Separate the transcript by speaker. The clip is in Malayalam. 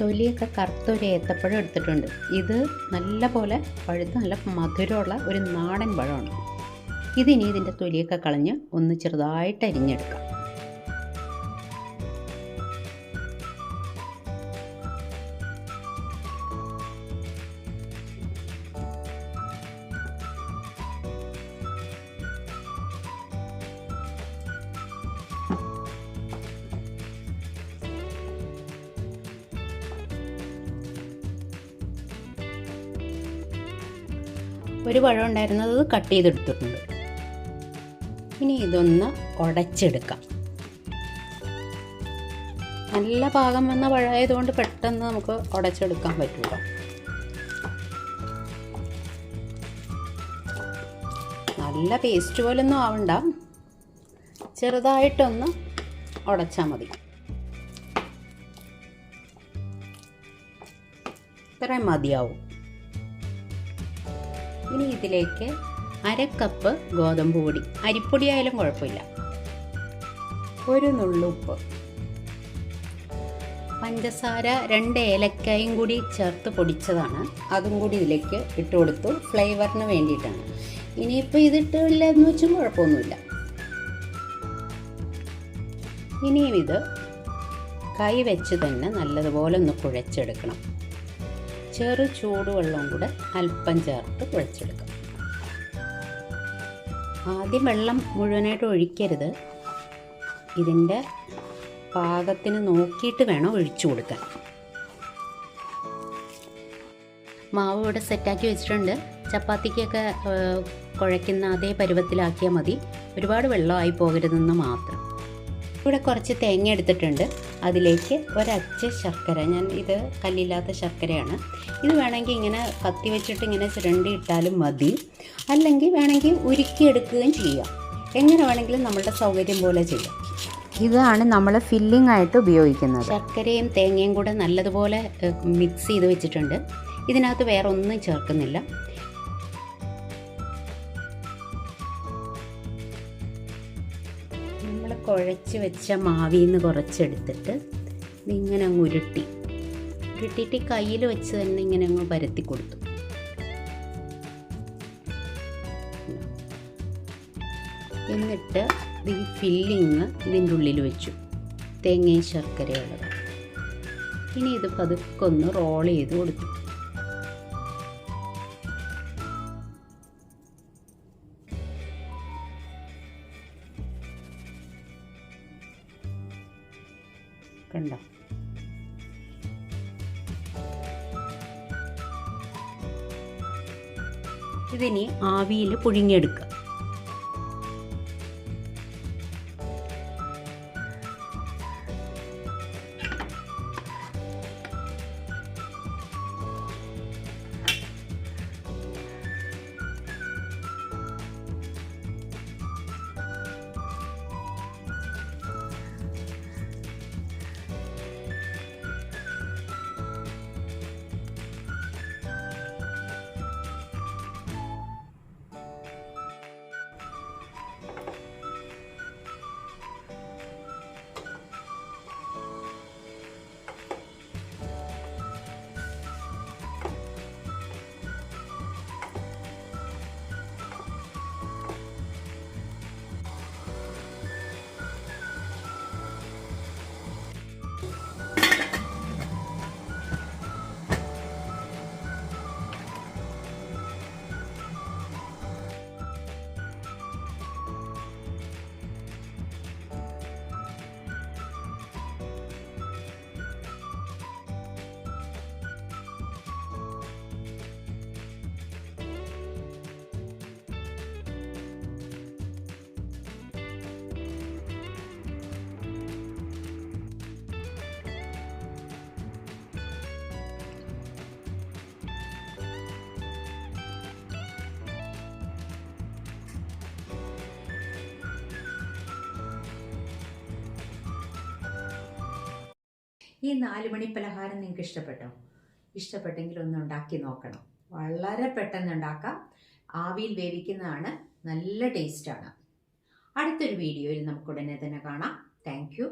Speaker 1: തൊലിയൊക്കെ കറുത്തൊരു ഏത്തപ്പഴം എടുത്തിട്ടുണ്ട്. ഇത് നല്ല പോലെ പഴുത്ത് നല്ല മധുരമുള്ള ഒരു നാടൻ പഴമാണ്. ഇതിനി ഇതിന്റെ തൊലിയൊക്കെ കളഞ്ഞ് ഒന്ന് ചെറുതായിട്ട് അരിഞ്ഞെടുക്കാം. ഒരു പഴം ഉണ്ടായിരുന്നത് കട്ട് ചെയ്തെടുത്തിട്ടുണ്ട്. ഇനി ഇതൊന്ന് ഉടച്ചെടുക്കാം. നല്ല പാകം വന്ന പഴമായതുകൊണ്ട് പെട്ടെന്ന് നമുക്ക് ഉടച്ചെടുക്കാൻ പറ്റില്ല നല്ല പേസ്റ്റ് പോലൊന്നും ആവണ്ട. ചെറുതായിട്ടൊന്ന് ഉടച്ചാൽ മതി. ഇത്രയും മതിയാവും. ഇനി ഇതിലേക്ക് അര കപ്പ് ഗോതമ്പ് പൊടി. അരിപ്പൊടി ആയാലും കുഴപ്പമില്ല. ഒരു നുള്ളുപ്പ് പഞ്ചസാര രണ്ട് ഏലക്കായും കൂടി ചേർത്ത് പൊടിച്ചതാണ്. അതും കൂടി ഇതിലേക്ക് ഇട്ട് കൊടുത്തു. ഫ്ലേവറിന് വേണ്ടിയിട്ടാണ്. ഇനിയിപ്പോൾ ഇതിട്ടില്ല എന്ന് വെച്ചും കുഴപ്പമൊന്നുമില്ല. ഇനിയും ഇത് കൈ വെച്ച് തന്നെ നല്ലതുപോലെ ഒന്ന് കുഴച്ചെടുക്കണം. ചെറു ചൂടുവെള്ളവും കൂടെ അല്പം ചേർത്ത് കുഴച്ചെടുക്കാം. ആദ്യം വെള്ളം മുഴുവനായിട്ട് ഒഴിക്കരുത്. ഇതിന്റെ പാകത്തിന് നോക്കിയിട്ട് വേണം ഒഴിച്ചു കൊടുക്കാൻ. മാവ് ഇവിടെ സെറ്റാക്കി വെച്ചിട്ടുണ്ട്. ചപ്പാത്തിക്കൊക്കെ കുഴയ്ക്കുന്ന അതേ പരുവത്തിലാക്കിയാൽ മതി. ഒരുപാട് വെള്ളമായി പോകരുതെന്ന് മാത്രം. ഇവിടെ കുറച്ച് തേങ്ങ എടുത്തിട്ടുണ്ട്. അതിലേക്ക് ഒരച്ച് ശർക്കര. ഞാൻ ഇത് കല്ലില്ലാത്ത ശർക്കരയാണ്. ഇത് വേണമെങ്കിൽ ഇങ്ങനെ കത്തി വെച്ചിട്ട് ഇങ്ങനെ ചുരണ്ടി ഇട്ടാലും മതി. അല്ലെങ്കിൽ വേണമെങ്കിൽ ഉരുക്കിയെടുക്കുകയും ചെയ്യാം. എങ്ങനെ വേണമെങ്കിലും നമ്മളുടെ സൗകര്യം പോലെ ചെയ്യാം.
Speaker 2: ഇതാണ് നമ്മൾ ഫില്ലിംഗ് ആയിട്ട് ഉപയോഗിക്കുന്നത്.
Speaker 1: ശർക്കരയും തേങ്ങയും കൂടെ നല്ലതുപോലെ മിക്സ് ചെയ്ത് വെച്ചിട്ടുണ്ട്. ഇതിനകത്ത് വേറെ ഒന്നും ചേർക്കുന്നില്ല. കുഴച്ച് വെച്ച മാവിൽ നിന്ന് കുറച്ചെടുത്തിട്ട് ഇതിങ്ങനെ അങ്ങ് ഉരുട്ടി. ഉരുട്ടിയിട്ട് കയ്യിൽ വെച്ച് തന്നെ ഇങ്ങനെ അങ്ങ് പരത്തി കൊടുത്തു. എന്നിട്ട് ഈ ഫില്ലിങ് ഇതിന്റെ ഉള്ളിൽ വെച്ചു. തേങ്ങയും ശർക്കരയുള്ളത് ഇനി ഇത് പതുക്കൊന്ന് റോൾ ചെയ്ത് കൊടുത്തു. കണ്ടോ? ഇതിനി ആവിയിൽ പുഴുങ്ങിയെടുക്കുക.
Speaker 2: ഈ നാല് മണി പലഹാരം നിങ്ങൾക്ക് ഇഷ്ടപ്പെട്ടോ? ഇഷ്ടപ്പെട്ടെങ്കിൽ ഒന്ന് ഉണ്ടാക്കി നോക്കണം. വളരെ പെട്ടെന്ന് ഉണ്ടാക്കാം. ആവിയിൽ വേവിക്കുന്നതാണ് നല്ല ടേസ്റ്റാണ് അടുത്തൊരു വീഡിയോയിൽ നമുക്ക് ഉടനെ തന്നെ കാണാം. താങ്ക്